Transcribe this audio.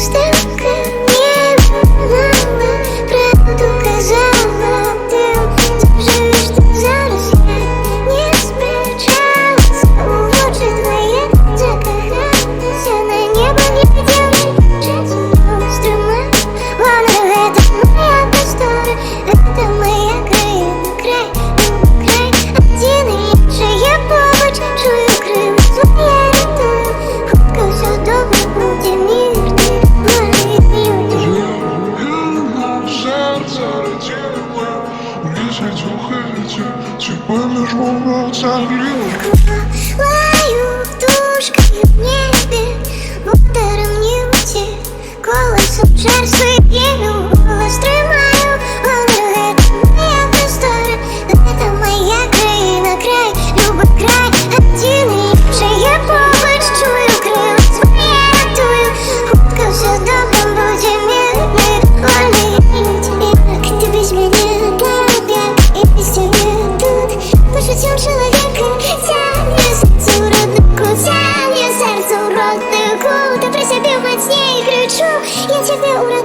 Still good. Çıkmamış olmaz sanıyor я тебя уроню